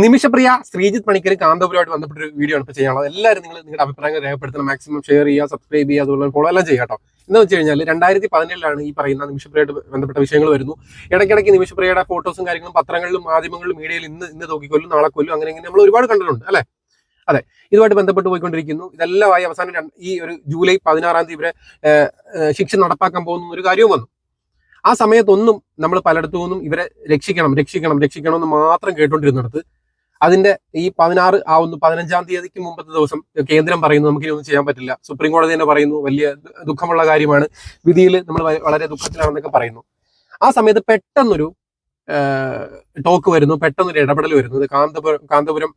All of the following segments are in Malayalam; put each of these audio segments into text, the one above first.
നിമിഷപ്രിയ ശ്രീജിത്ത് പണിക്കർ കാന്തപുരമായിട്ട് ബന്ധപ്പെട്ട ഒരു വീഡിയോ ആണ് ചെയ്യാനുള്ളത് എല്ലാവരും നിങ്ങൾ നിങ്ങളുടെ അഭിപ്രായങ്ങൾ രേഖപ്പെടുത്തണം. മാക്സിമം ഷെയർ ചെയ്യുക സബ്സ്ക്രൈബ് ചെയ്യുക അതുപോലെ ഫോളോ എല്ലാം ചെയ്യുക കേട്ടോ. എന്ന് വെച്ച് കഴിഞ്ഞാൽ രണ്ടായിരത്തി പതിനേഴിലാണ് ഈ പറയുന്ന നിമിഷപ്രിയയായിട്ട് ബന്ധപ്പെട്ട വിഷയങ്ങൾ വരുന്നു. ഇടയ്ക്കിടയ്ക്ക് നിമിഷപ്രിയയുടെ ഫോട്ടോസും കാര്യങ്ങളും പത്രങ്ങളിലും മാധ്യമങ്ങളിലും മീഡിയയിൽ ഇന്ന് ഇന്ന് നോക്കിക്കൊല്ലും നാളെ കൊല്ലും അങ്ങനെ ഇങ്ങനെ നമ്മൾ ഒരുപാട് കണ്ടിട്ടുണ്ട് അല്ലേ? അതെ. ഇതുമായിട്ട് ബന്ധപ്പെട്ട് പോയിക്കൊണ്ടിരിക്കുന്നു. ഇതെല്ലാം ആയി അവസാനം ഈ ഒരു ജൂലൈ പതിനാറാം തീയതി ഇവരെ ശിക്ഷ നടപ്പാക്കാൻ പോകുന്ന ഒരു കാര്യവും വന്നു. ആ സമയത്തൊന്നും നമ്മൾ പലയിടത്തു നിന്നും ഇവരെ രക്ഷിക്കണം രക്ഷിക്കണം രക്ഷിക്കണം എന്ന് മാത്രം കേട്ടുകൊണ്ടിരുന്നിടത്ത് അതിന്റെ ഈ പതിനാറ് ആവുന്നു പതിനഞ്ചാം തീയതിക്ക് മുമ്പത്തെ ദിവസം കേന്ദ്രം പറയുന്നു നമുക്ക് ഒന്നും ചെയ്യാൻ പറ്റില്ല. സുപ്രീം കോടതി തന്നെ പറയുന്നു വലിയ ദുഃഖമുള്ള കാര്യമാണ്. വിധിയിൽ നമ്മൾ വളരെ ദുഃഖത്തിലാണെന്നൊക്കെ പറയുന്നു. ആ സമയത്ത് പെട്ടെന്നൊരു ടോക്ക് വരുന്നു പെട്ടെന്നൊരു ഇടപെടൽ വരുന്നു. കാന്തപുരം കാന്തപുരം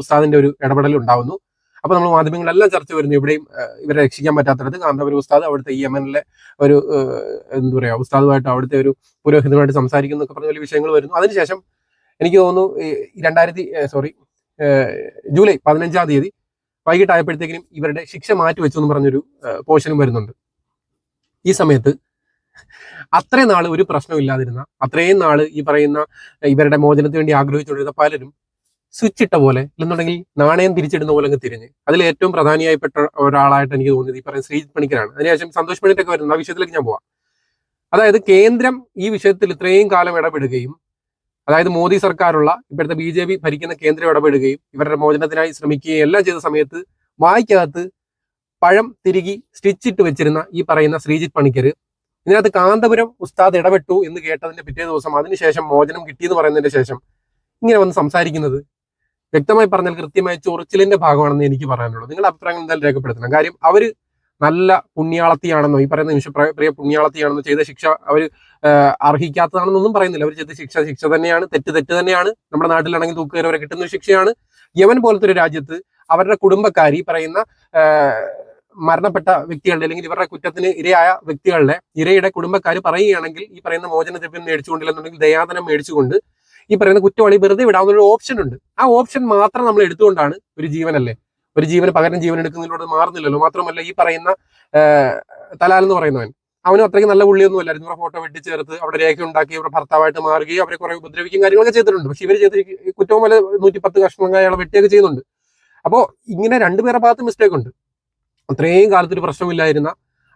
ഉസ്താദിന്റെ ഒരു ഇടപെടൽ ഉണ്ടാവുന്നു. അപ്പൊ നമ്മൾ മാധ്യമങ്ങളെല്ലാം ചർച്ച വരുന്നു ഇവിടെയും ഇവരെ രക്ഷിക്കാൻ പറ്റാത്തടത്ത് കാന്തപുരം ഉസ്താദ് അവിടുത്തെ ഈ യമനിലെ ഒരു ഏഹ്, എന്താ പറയാ ഉസ്താദുമായിട്ട് അവിടുത്തെ ഒരു പുരോഹിതമായിട്ട് സംസാരിക്കുന്നു എന്നൊക്കെ പറഞ്ഞ വലിയ വിഷയങ്ങൾ വരുന്നു. അതിനുശേഷം എനിക്ക് തോന്നുന്നു രണ്ടായിരത്തി സോറി ജൂലൈ പതിനഞ്ചാം തീയതി വൈകിട്ടായപ്പോഴത്തേക്കിനും ഇവരുടെ ശിക്ഷ മാറ്റി വെച്ചു എന്ന് പറഞ്ഞൊരു പോർഷനും വരുന്നുണ്ട്. ഈ സമയത്ത് അത്രയും നാൾ ഒരു പ്രശ്നമില്ലാതിരുന്ന അത്രയും നാൾ ഈ പറയുന്ന ഇവരുടെ മോചനത്തിന് വേണ്ടി ആഗ്രഹിച്ചുകൊണ്ടിരുന്ന പലരും സ്വിച്ച് ഇട്ട പോലെ എന്നുണ്ടെങ്കിൽ നാണയം തിരിച്ചിടുന്ന പോലെ അങ്ങ് തിരിഞ്ഞ്. അതിൽ ഏറ്റവും പ്രധാനിയായിപ്പെട്ട ഒരാളായിട്ട് എനിക്ക് തോന്നിയത് ഈ പറയുന്ന ശ്രീജിത് പണിക്കരാണ്. അതിനുശേഷം സന്തോഷ് പണിക്കരൊക്കെ വരുന്ന. ആ വിഷയത്തിലേക്ക് ഞാൻ പോവാം. അതായത് കേന്ദ്രം ഈ വിഷയത്തിൽ ഇത്രയും കാലം ഇടപെടുകയും അതായത് മോദി സർക്കാരുള്ള ഇപ്പോഴത്തെ ബി ജെ പി ഭരിക്കുന്ന കേന്ദ്രം ഇടപെടുകയും ഇവരുടെ മോചനത്തിനായി ശ്രമിക്കുകയും എല്ലാം ചെയ്ത സമയത്ത് വായിക്കകത്ത് പഴം തിരികി സ്റ്റിച്ചിട്ട് വെച്ചിരുന്ന ഈ പറയുന്ന ശ്രീജിത് പണിക്കർ ഇതിനകത്ത് കാന്തപുരം ഉസ്താദ് ഇടപെട്ടു എന്ന് കേട്ടതിന്റെ പിറ്റേ ദിവസം അതിനുശേഷം മോചനം കിട്ടിയെന്ന് പറയുന്നതിന് ശേഷം ഇങ്ങനെ വന്ന് സംസാരിക്കുന്നത് വ്യക്തമായി പറഞ്ഞാൽ കൃത്യമായി ചൊറിച്ചിലിന്റെ ഭാഗമാണെന്ന് എനിക്ക് പറയാനുള്ളൂ. നിങ്ങളുടെ അഭിപ്രായങ്ങൾ എന്തായാലും രേഖപ്പെടുത്തണം. കാര്യം അവർ നല്ല പുണ്യാളത്തിയാണെന്നോ ഈ പറയുന്ന നിമിഷ പ്രിയ പുണ്യാളത്തിയാണെന്നോ ചെയ്ത ശിക്ഷ അവർ അർഹിക്കാത്തതാണെന്നൊന്നും പറയുന്നില്ല. അവർ ചെയ്ത ശിക്ഷ ശിക്ഷ തന്നെയാണ് തെറ്റ് തെറ്റ് തന്നെയാണ്. നമ്മുടെ നാട്ടിലാണെങ്കിൽ തൂക്കുകയർ വരെ കിട്ടുന്ന ശിക്ഷയാണ്. യമൻ പോലത്തെ ഒരു രാജ്യത്ത് അവരുടെ കുടുംബക്കാർ ഈ പറയുന്ന മരണപ്പെട്ട വ്യക്തികളുടെ അല്ലെങ്കിൽ ഇവരുടെ കുറ്റത്തിന് ഇരയായ വ്യക്തികളുടെ ഇരയുടെ കുടുംബക്കാർ പറയുകയാണെങ്കിൽ ഈ പറയുന്ന മോചന ദ്രവ്യം മേടിച്ചുകൊണ്ടില്ലെന്നുണ്ടെങ്കിൽ ദയാതനം മേടിച്ചുകൊണ്ട് ഈ പറയുന്ന കുറ്റവാളി വെറുതെ വിടാവുന്ന ഒരു ഓപ്ഷൻ ഉണ്ട് ആ ഓപ്ഷൻ മാത്രം നമ്മൾ എടുത്തുകൊണ്ടാണ് ഒരു ജീവനല്ലേ. ഒരു ജീവന് പകരം ജീവൻ എടുക്കുന്നതിലൂടെ മാറുന്നില്ലല്ലോ. മാത്രമല്ല ഈ പറയുന്ന തലാൽ എന്ന് പറയുന്നവൻ അവനും അത്രയ്ക്ക് നല്ല പുള്ളിയൊന്നും അല്ലായിരുന്നു ഇവരുടെ ഫോട്ടോ വെട്ടിച്ചേർത്ത് അവിടെ രേഖ ഉണ്ടാക്കി ഇവരുടെ ഭർത്താവായിട്ട് മാറുകയും അവരെ കുറെ ഉപദ്രവിക്കുകയും കാര്യങ്ങളൊക്കെ ചെയ്തിട്ടുണ്ട്. പക്ഷെ ഇവർ ചെയ്ത കുറ്റവും പോലെ നൂറ്റിപ്പത്ത് കഷ്ണം അയാളെ വെട്ടിയൊക്കെ ചെയ്യുന്നുണ്ട്. അപ്പോൾ ഇങ്ങനെ രണ്ടുപേരുടെ ഭാഗത്ത് മിസ്റ്റേക്ക് ഉണ്ട്. അത്രയും കാലത്തൊരു പ്രശ്നമില്ലായിരുന്ന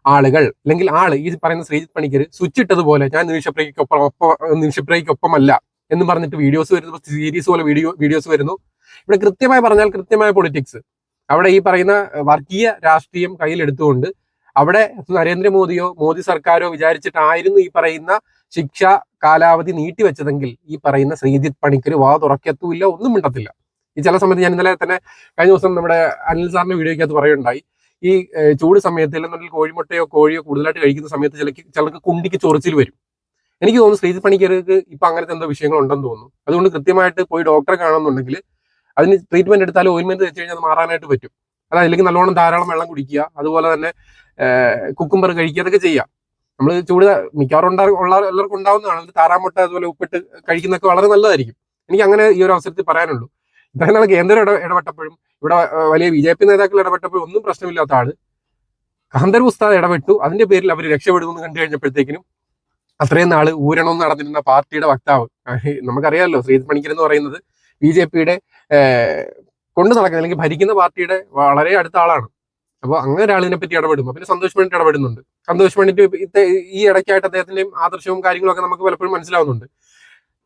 ആളുകൾ അല്ലെങ്കിൽ ആൾ ഈ പറയുന്ന ശ്രീജിത്ത് പണിക്കർ സ്വിച്ച് ഇട്ടതുപോലെ ഞാൻ നിമിഷപ്രയ്ക്കൊപ്പം ഒപ്പം നിമിഷപ്രയ്ക്കൊപ്പമല്ല എന്ന് പറഞ്ഞിട്ട് വീഡിയോസ് വരുന്നു. സീരീസ് പോലെ വീഡിയോ വീഡിയോസ് വരുന്നു. ഇവിടെ കൃത്യമായി പറഞ്ഞാൽ കൃത്യമായ പൊളിറ്റിക്സ് അവിടെ ഈ പറയുന്ന വർഗീയ രാഷ്ട്രീയം കയ്യിലെടുത്തുകൊണ്ട് അവിടെ നരേന്ദ്രമോദിയോ മോദി സർക്കാരോ വിചാരിച്ചിട്ടായിരുന്നു ഈ പറയുന്ന ശിക്ഷ കാലാവധി നീട്ടിവെച്ചതെങ്കിൽ ഈ പറയുന്ന ശ്രീജിത് പണിക്കർ വാ തുറക്കത്തുമില്ല ഒന്നും മിണ്ടത്തില്ല. ഈ ചില സമയത്ത് ഞാൻ ഇന്നലെ തന്നെ കഴിഞ്ഞ ദിവസം നമ്മുടെ അനിൽ സാറിന്റെ വീഡിയോയ്ക്കകത്ത് പറയുണ്ടായി ഈ ചൂട് സമയത്ത് അല്ലെന്നുണ്ടെങ്കിൽ കോഴിമുട്ടയോ കോഴിയോ കൂടുതലായിട്ട് കഴിക്കുന്ന സമയത്ത് ചിലക്ക് ചിലർക്ക് കുണ്ടിക്ക് ചൊറിച്ചിൽ വരും. എനിക്ക് തോന്നുന്നു ശ്രീജിത് പണിക്കർക്ക് ഇപ്പൊ അങ്ങനത്തെ എന്തോ വിഷയങ്ങൾ ഉണ്ടെന്ന് തോന്നുന്നു. അതുകൊണ്ട് കൃത്യമായിട്ട് പോയി ഡോക്ടറെ കാണുന്നുണ്ടെങ്കിൽ അതിന് ട്രീറ്റ്മെന്റ് എടുത്താൽ ഓയിൽമെന്റ് വെച്ച് കഴിഞ്ഞാൽ മാറാനായിട്ട് പറ്റും. അതായത് അല്ലെങ്കിൽ നല്ലോണം ധാരാളം വെള്ളം കുടിക്കുക അതുപോലെ തന്നെ കുക്കുംബർ കഴിക്കുക അതൊക്കെ ചെയ്യാം. നമ്മൾ ചൂട് മിക്കവാറും ഉള്ള എല്ലാവർക്കും ഉണ്ടാവുന്നതാണ്. താറാമുട്ട അതുപോലെ ഉപ്പിട്ട് കഴിക്കുന്നതൊക്കെ വളരെ നല്ലതായിരിക്കും. എനിക്ക് അങ്ങനെ ഈ ഒരു അവസരത്തിൽ പറയാനുള്ളൂ. ഇദ്ദേഹം നാൾ കേന്ദ്രം ഇട ഇടപെട്ടപ്പോഴും ഇവിടെ വലിയ ബി ജെ പി നേതാക്കൾ ഇടപെട്ടപ്പോഴും ഒന്നും പ്രശ്നമില്ലാത്ത ആൾ. കാന്തർ ഉസ്താദ് ഇടപെട്ടു. അതിന്റെ പേരിൽ അവർ രക്ഷപ്പെടുമെന്ന് കണ്ടു കഴിഞ്ഞപ്പോഴത്തേക്കിനും അത്രയും നാൾ ഊരണമെന്ന് നടന്നിരുന്ന പാർട്ടിയുടെ വക്താവ് നമുക്കറിയാമല്ലോ ശ്രീജിത് പണിക്കർ എന്ന് പറയുന്നത് ബി ജെ പിയുടെ കൊണ്ടു നടക്കുന്ന അല്ലെങ്കിൽ ഭരിക്കുന്ന പാർട്ടിയുടെ വളരെ അടുത്ത ആളാണ്. അപ്പോൾ അങ്ങനെ ഒരാളിനെ പറ്റി ഇടപെടും പിന്നെ സന്തോഷ് പണ്ഡിറ്റ് ഇടപെടുന്നുണ്ട്. സന്തോഷ് പണ്ഡിറ്റ് ഈ ഇടയ്ക്കായിട്ട് അദ്ദേഹത്തിന്റെയും ആദർശവും കാര്യങ്ങളൊക്കെ നമുക്ക് പലപ്പോഴും മനസ്സിലാവുന്നുണ്ട്.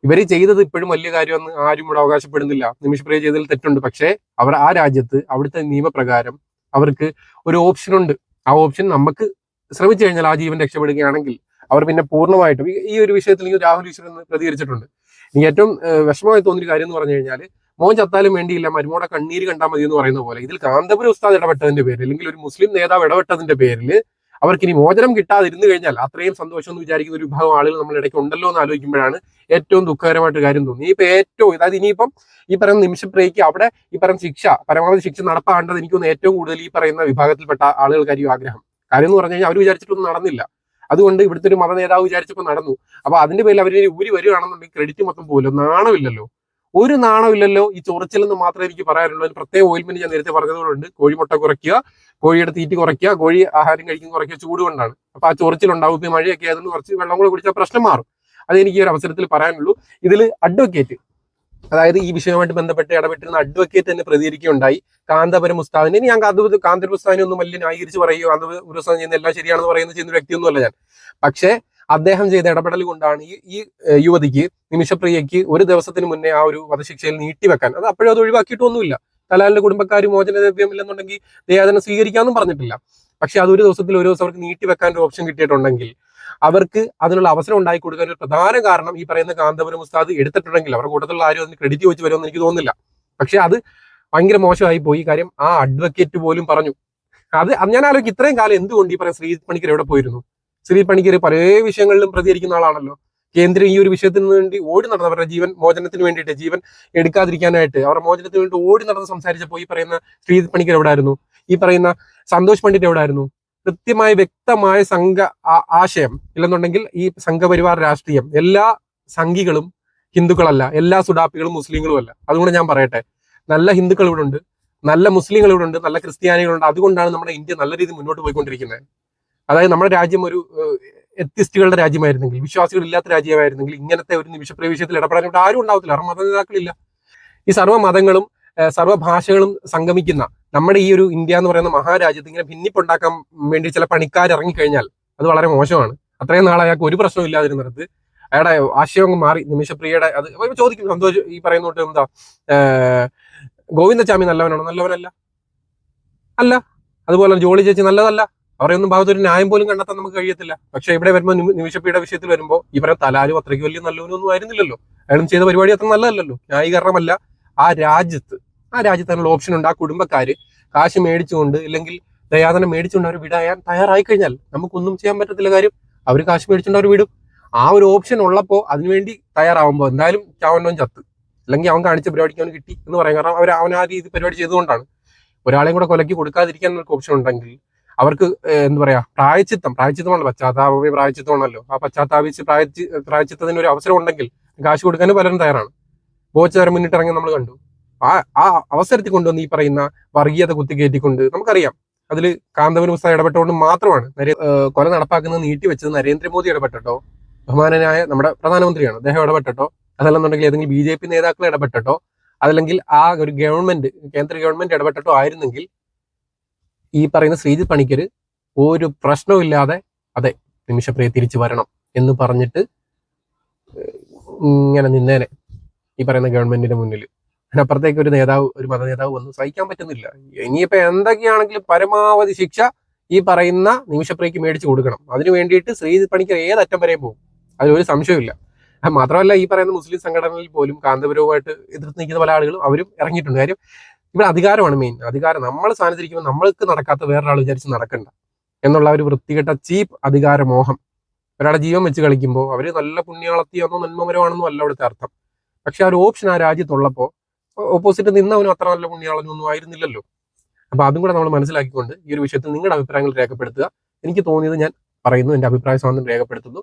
ഇവർ ചെയ്തത് ഇപ്പോഴും വലിയ കാര്യമെന്ന് ആരും ഇവിടെ അവകാശപ്പെടുന്നില്ല. നിമിഷപ്രിയ ചെയ്തതിൽ തെറ്റുണ്ട്. പക്ഷേ അവർ ആ രാജ്യത്ത് അവിടുത്തെ നിയമപ്രകാരം അവർക്ക് ഒരു ഓപ്ഷൻ ഉണ്ട്. ആ ഓപ്ഷൻ നമുക്ക് ശ്രമിച്ചു കഴിഞ്ഞാൽ ആ ജീവൻ രക്ഷപ്പെടുകയാണെങ്കിൽ അവർ പിന്നെ പൂർണമായിട്ടും ഈ- ഒരു വിഷയത്തിൽ രാഹുൽ ഈശ്വരൻ പ്രതികരിച്ചിട്ടുണ്ട്. എനിക്ക് ഏറ്റവും വിഷമമായി തോന്നിയൊരു കാര്യം എന്ന് പറഞ്ഞു കഴിഞ്ഞാൽ മോൻ ചത്താലും വേണ്ടിയില്ല മരുമോടെ കണ്ണീര് കണ്ടാൽ മതി എന്ന് പറയുന്ന പോലെ. ഇതിൽ കാന്തപുരം ഉസ്താദ് ഇടപെട്ടതിന്റെ പേരിൽ അല്ലെങ്കിൽ ഒരു മുസ്ലിം നേതാവ് ഇടപെട്ടതിന്റെ പേരിൽ അവർക്ക് ഇനി മോചനം കിട്ടാതിരുന്നു കഴിഞ്ഞാൽ അത്രയും സന്തോഷം എന്ന് വിചാരിക്കുന്ന ഒരു വിഭാഗം ആളുകൾ നമ്മൾ ഇടയ്ക്ക് ഉണ്ടല്ലോ എന്ന് ആലോചിക്കുമ്പോഴാണ് ഏറ്റവും ദുഃഖകരമായിട്ട് കാര്യം തോന്നി ഇപ്പൊ ഏറ്റവും അതായത് ഇനിയിപ്പം ഈ പറയുന്ന നിമിഷപ്രേക്ക് അവിടെ ഈ പറയുന്ന ശിക്ഷ പരമാവധി ശിക്ഷ എനിക്ക് തോന്നുന്നു ഏറ്റവും കൂടുതൽ ഈ പറയുന്ന വിഭാഗത്തിൽപ്പെട്ട ആളുകൾക്കായിരിക്കും ആഗ്രഹം. കാര്യം എന്ന് പറഞ്ഞു കഴിഞ്ഞാൽ അവർ വിചാരിച്ചിട്ടൊന്നും നടന്നില്ല. അതുകൊണ്ട് ഇവിടുത്തെ ഒരു മത നേതാവ് വിചാരിച്ചപ്പോൾ നടന്നു. അപ്പൊ അതിന്റെ പേരിൽ അവർ ഊരി വരികയാണെന്നുണ്ടെങ്കിൽ ക്രെഡിറ്റ് മൊത്തം പോലും നാണമില്ലല്ലോ. ഒരു നാണമില്ലല്ലോ ഈ ചൊറിച്ചിലെന്ന് മാത്രമേ എനിക്ക് പറയാനുള്ളൂ. അതിന് പ്രത്യേക ഓയിൽമെന്റ് ഞാൻ നേരത്തെ പറഞ്ഞതുകൊണ്ട് കോഴിമുട്ട കുറയ്ക്കുക കോഴിയുടെ തീറ്റി കുറയ്ക്കുക കോഴി ആഹാരം കഴിക്കുന്ന കുറയ്ക്കുക ചൂട് കൊണ്ടാണ് അപ്പൊ ആ ചൊറിച്ചിലുണ്ടാവും. ഇപ്പൊ മഴയൊക്കെ ആയതുകൊണ്ട് കുറച്ച് വെള്ളം കൂടെ കുടിച്ചാൽ പ്രശ്നം മാറും. അത് എനിക്ക് ഒരു അവസരത്തിൽ പറയാനുള്ളൂ. ഇതിൽ അഡ്വക്കേറ്റ് അതായത് ഈ വിഷയവുമായിട്ട് ബന്ധപ്പെട്ട് ഇടപെട്ടിരുന്ന അഡ്വക്കേറ്റ് തന്നെ പ്രതികരിക്കുകയുണ്ടായി. കാന്തപുരം ഇനി ഞാൻ കാന്തപുരം കാന്തപുരം ഉസ്താദിനെ ഒന്നും വലിയ ന്യായീകരിച്ച് പറയുകയോ കാന്തപുരം ഉസ്താദ് ചെയ്യുന്ന എല്ലാം ശരിയാണെന്ന് പറയുന്ന ചെയ്യുന്ന വ്യക്തിയൊന്നുമല്ല ഞാൻ. പക്ഷേ അദ്ദേഹം ചെയ്ത ഇടപെടൽ കൊണ്ടാണ് ഈ ഈ യുവതിക്ക് നിമിഷപ്രിയയ്ക്ക് ഒരു ദിവസത്തിന് മുന്നേ ആ ഒരു വധശിക്ഷയിൽ നീട്ടിവെക്കാൻ. അത് അപ്പോഴും അത് ഒഴിവാക്കിയിട്ടൊന്നുമില്ല. തലാലിന്റെ കുടുംബക്കാർ മോചനദ്രവ്യമില്ലെന്നുണ്ടെങ്കിൽ ദയാദനം സ്വീകരിക്കാമെന്നും പറഞ്ഞിട്ടില്ല. പക്ഷെ അത് ഒരു ദിവസത്തിൽ ഒരു ദിവസം അവർക്ക് നീട്ടിവെക്കാൻ ഒരു ഓപ്ഷൻ കിട്ടിയിട്ടുണ്ടെങ്കിൽ അവർക്ക് അതിനുള്ള അവസരം ഉണ്ടായി കൊടുക്കാൻ ഒരു പ്രധാന കാരണം ഈ പറയുന്ന കാന്തപുരം ഉസ്താദ് എടുത്തിട്ടുണ്ടെങ്കിൽ അവരുടെ കൂട്ടത്തിലുള്ള ആരും അതിന് ക്രെഡിറ്റ് വെച്ച് വരുമെന്ന് എനിക്ക് തോന്നുന്നില്ല. പക്ഷെ അത് ഭയങ്കര മോശമായി പോയി കാര്യം ആ അഡ്വക്കേറ്റ് പോലും പറഞ്ഞു. അത് ഞാൻ ആലോചിക്കും. ഇത്രയും കാലം എന്തുകൊണ്ട് ഈ പറയുന്ന ശ്രീ പണിക്കർ എവിടെ പോയിരുന്നു? ശ്രീ പണിക്കർ പല വിഷയങ്ങളിലും പ്രതികരിക്കുന്ന ആളാണല്ലോ. കേന്ദ്രം ഈ ഒരു വിഷയത്തിന് വേണ്ടി ഓടി നടന്ന അവരുടെ ജീവൻ മോചനത്തിന് വേണ്ടിയിട്ട് ജീവൻ എടുക്കാതിരിക്കാനായിട്ട് അവരുടെ മോചനത്തിന് വേണ്ടി ഓടി നടന്ന് സംസാരിച്ചപ്പോൾ ഈ പറയുന്ന ശ്രീ പണിക്കർ എവിടെ ആയിരുന്നു ഈ പറയുന്ന സന്തോഷ് പണ്ഡിറ്റ് എവിടെ ആയിരുന്നു കൃത്യമായ വ്യക്തമായ സംഘ ആശയം ഇല്ലെന്നുണ്ടെങ്കിൽ ഈ സംഘപരിവാർ രാഷ്ട്രീയം എല്ലാ സംഘികളും ഹിന്ദുക്കളല്ല എല്ലാ സുഡാപ്പികളും മുസ്ലിങ്ങളും അല്ല അതുകൊണ്ട് ഞാൻ പറയട്ടെ നല്ല ഹിന്ദുക്കൾ ഇവിടെ ഉണ്ട് നല്ല മുസ്ലിങ്ങൾ ഇവിടെ ഉണ്ട് നല്ല ക്രിസ്ത്യാനികളുണ്ട്. അതുകൊണ്ടാണ് നമ്മുടെ ഇന്ത്യ നല്ല രീതിയിൽ മുന്നോട്ട് പോയിക്കൊണ്ടിരിക്കുന്നത്. അതായത് നമ്മുടെ രാജ്യം ഒരു എത്തിസ്റ്റുകളുടെ രാജ്യമായിരുന്നെങ്കിൽ വിശ്വാസികളില്ലാത്ത രാജ്യമായിരുന്നെങ്കിൽ ഇങ്ങനത്തെ ഒരു നിമിഷ പ്രവേശത്തിൽ ഇടപെടാൻ ഇവിടെ ആരും ഉണ്ടാവത്തില്ല കാരണം മതനേതാക്കളില്ല. ഈ സർവ മതങ്ങളും സർവ ഭാഷകളും സംഗമിക്കുന്ന നമ്മുടെ ഈ ഒരു ഇന്ത്യ എന്ന് പറയുന്ന മഹാരാജ്യത്ത് ഇങ്ങനെ ഭിന്നിപ്പുണ്ടാക്കാൻ വേണ്ടി ചില പണിക്കാർ ഇറങ്ങിക്കഴിഞ്ഞാൽ അത് വളരെ മോശമാണ്. അത്രയും നാളെ അയാൾക്ക് ഒരു പ്രശ്നവും ഇല്ലാതിരുന്നിടത്ത് അയാളുടെ ആശയം മാറി നിമിഷപ്രിയയുടെ അത് ചോദിക്കും സന്തോഷ് ഈ പറയുന്ന തൊട്ട് എന്താ ഗോവിന്ദചാമി നല്ലവനാണോ? നല്ലവനല്ല. അല്ല. അതുപോലെ ജോളി ചേച്ചി നല്ലതല്ല. അവരെയൊന്നും ഭാഗത്ത് ഒരു ന്യായം പോലും കണ്ടെത്താൻ നമുക്ക് കഴിയത്തില്ല. പക്ഷെ ഇവിടെ വരുമ്പോൾ നിമിഷപ്പിയുടെ വിഷയത്തിൽ വരുമ്പോൾ ഇവരെ തലാലും അത്രയ്ക്ക് വലിയ നല്ലവനൊന്നും ആയിരുന്നില്ലല്ലോ. അയാളും ചെയ്ത പരിപാടി അത്ര നല്ലതല്ലല്ലോ. ന്യായീകരണമല്ല. ആ രാജ്യത്ത് ആ രാജ്യത്ത് അതിനുള്ള ഓപ്ഷൻ ഉണ്ട്. ആ കുടുംബക്കാര് കാശ് മേടിച്ചുകൊണ്ട് ഇല്ലെങ്കിൽ ദയാധനം മേടിച്ചുകൊണ്ട് അവർ വിടാൻ തയ്യാറായി കഴിഞ്ഞാൽ നമുക്കൊന്നും ചെയ്യാൻ പറ്റത്തില്ല കാര്യം. അവർ കാശ് മേടിച്ചുകൊണ്ട് അവർ വിടും. ആ ഒരു ഓപ്ഷൻ ഉള്ളപ്പോൾ അതിനുവേണ്ടി തയ്യാറാവുമ്പോൾ എന്തായാലും ചാവനോൻ ചത്ത്. അല്ലെങ്കിൽ അവൻ കാണിച്ച പരിപാടിക്ക് അവന് കിട്ടി എന്ന് പറയാം കാരണം അവർ അവൻ ആ രീതി പരിപാടി ചെയ്തുകൊണ്ടാണ്. ഒരാളെയും കൂടെ കൊലക്കി കൊടുക്കാതിരിക്കാൻ ഓപ്ഷൻ ഉണ്ടെങ്കിൽ അവർക്ക് എന്ത് പറയാ പ്രായച്ചിത്തം പ്രായച്ചിത്തമാണല്ലോ പശ്ചാത്താപി പ്രായച്ചിത്തമാണല്ലോ. ആ പശ്ചാത്താപിച്ച് പ്രായച്ചി പ്രായച്ചിത്തത്തിന് ഒരു അവസരം ഉണ്ടെങ്കിൽ കാശ് കൊടുക്കാനും പലരും തയ്യാറാണ്. ബോച്ചേരം മുന്നിട്ടിറങ്ങി നമ്മൾ കണ്ടു. ആ ആ അവസരത്തിൽ കൊണ്ടുവന്ന് ഈ പറയുന്ന വർഗീയത കുത്തിക്കയറ്റിക്കൊണ്ട് നമുക്കറിയാം. അതിൽ കാന്തപുരം പുസ്തകം ഇടപെട്ടുകൊണ്ട് മാത്രമാണ് കൊല നടപ്പാക്കുന്നത് നീട്ടിവെച്ചത് നരേന്ദ്രമോദി ഇടപെട്ടോ ബഹുമാനനായ നമ്മുടെ പ്രധാനമന്ത്രിയാണ്. അദ്ദേഹം ഇടപെട്ടോ അതല്ലെന്നുണ്ടെങ്കിൽ ഏതെങ്കിലും ബി ജെ പി നേതാക്കൾ ഇടപെട്ടോ അതല്ലെങ്കിൽ ആ ഒരു ഗവൺമെന്റ് കേന്ദ്ര ഗവൺമെന്റ് ഇടപെട്ടോ ആയിരുന്നെങ്കിൽ ഈ പറയുന്ന ശ്രീജിത് പണിക്കർ ഒരു പ്രശ്നവുമില്ലാതെ അതെ നിമിഷപ്രിയ തിരിച്ചു വരണം എന്ന് പറഞ്ഞിട്ട് ഇങ്ങനെ നിന്നേനെ ഈ പറയുന്ന ഗവൺമെന്റിന്റെ മുന്നിൽ അതിനപ്പുറത്തേക്ക് ഒരു നേതാവ് ഒരു മത നേതാവ് വന്ന്. സഹിക്കാൻ പറ്റുന്നില്ല. ഇനിയിപ്പോ എന്തൊക്കെയാണെങ്കിലും പരമാവധി ശിക്ഷ ഈ പറയുന്ന നിമിഷപ്രിയക്ക് മേടിച്ചു കൊടുക്കണം. അതിനു വേണ്ടിയിട്ട് ശ്രീജിത് പണിക്കർ ഏതറ്റം വരെ പോകും. അതിലൊരു സംശയമില്ല മാത്രമല്ല ഈ പറയുന്ന മുസ്ലിം സംഘടനയിൽ പോലും കാന്തപുരവുമായിട്ട് എതിർത്ത് നിൽക്കുന്ന പല ആളുകളും അവരും ഇറങ്ങിയിട്ടുണ്ട്. കാര്യം ഇവിടെ അധികാരമാണ് മെയിൻ അധികാരം നമ്മൾ സ്ഥാനത്തിരിക്കുമ്പോൾ നമ്മൾക്ക് നടക്കാത്ത വേറൊരാൾ വിചാരിച്ച് നടക്കണ്ട. എന്നുള്ള ഒരു വൃത്തികെട്ട ചീപ്പ് അധികാരമോഹം. ഒരാളുടെ ജീവൻ വെച്ച് കളിക്കുമ്പോൾ അവർ നല്ല പുണ്യാളത്തിയാണെന്നോ നന്മമരമാണെന്നോ അല്ല അവിടുത്തെ അർത്ഥം. പക്ഷെ ആ ഒരു ഓപ്ഷൻ ആ രാജ്യത്തുള്ളപ്പോൾ ഓപ്പോസിറ്റ് നിന്നവനും അത്ര നല്ല പുണ്യാളനൊന്നും ആയിരുന്നില്ലല്ലോ. അപ്പൊ അതും കൂടെ നമ്മൾ മനസ്സിലാക്കിക്കൊണ്ട് ഈ ഒരു വിഷയത്തിൽ നിങ്ങളുടെ അഭിപ്രായങ്ങൾ രേഖപ്പെടുത്തുക. എനിക്ക് തോന്നിയത് ഞാൻ പറയുന്നു എന്റെ അഭിപ്രായ സ്വാതന്ത്ര്യം രേഖപ്പെടുത്തുന്നു.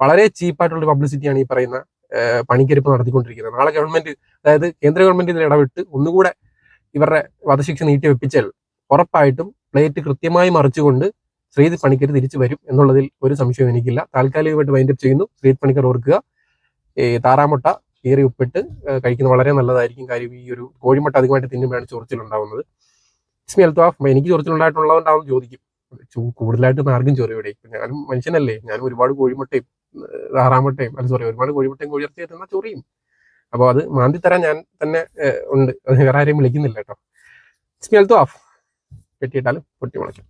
വളരെ ചീപ്പായിട്ടുള്ള പബ്ലിസിറ്റിയാണ് ഈ പറയുന്ന പണിക്കരിപ്പ് നടത്തിക്കൊണ്ടിരിക്കുന്നത്. നാളെ ഗവൺമെന്റ് അതായത് കേന്ദ്ര ഗവൺമെന്റ് ഇതിൽ ഇടപെട്ട് ഒന്നുകൂടെ ഇവരുടെ വധശിക്ഷ നീട്ടി വെപ്പിച്ചാൽ ഉറപ്പായിട്ടും പ്ലേറ്റ് കൃത്യമായി മറിച്ചുകൊണ്ട് ശ്രീജിത് പണിക്കർ തിരിച്ചു വരും എന്നുള്ളതിൽ ഒരു സംശയവും എനിക്കില്ല. താൽക്കാലികമായിട്ട് വൈൻഡപ്പ് ചെയ്യുന്നു. ശ്രീജിത് പണിക്കർ ഓർക്കുക. ഈ താറാമുട്ട കീറി ഉപ്പിട്ട് കഴിക്കുന്നത് വളരെ നല്ലതായിരിക്കും. കാര്യം ഈ ഒരു കോഴിമുട്ട അധികമായിട്ട് തിന്നുമ്പോഴാണ് ചൊറിച്ചിലുണ്ടാവുന്നത് ഇസ്മി അൽത്താഫ് എനിക്ക് ചൊറിച്ചിലുണ്ടായിട്ടുള്ളതുകൊണ്ടാവും ചോദിക്കും. കൂടുതലായിട്ട് ആർക്കും ചൊറി ഇവിടെ. ഞാനും മനുഷ്യനല്ലേ. ഞാനും ഒരുപാട് കോഴിമുട്ടയും താറാമുട്ടയും അല്ല സോറി ഒരുപാട് കോഴിമുട്ടയും കോഴിയിറച്ചി തിന്നാൽ ചൊറിയും. അപ്പോൾ അത് മാന്തി തരാൻ ഞാൻ തന്നെ ഉണ്ട്. അത് വേറെ ആരെയും വിളിക്കുന്നില്ല കേട്ടോ. ഇസ്മി ഓഫ് കെട്ടിയിട്ടാലും പൊട്ടി മുളയ്ക്കും.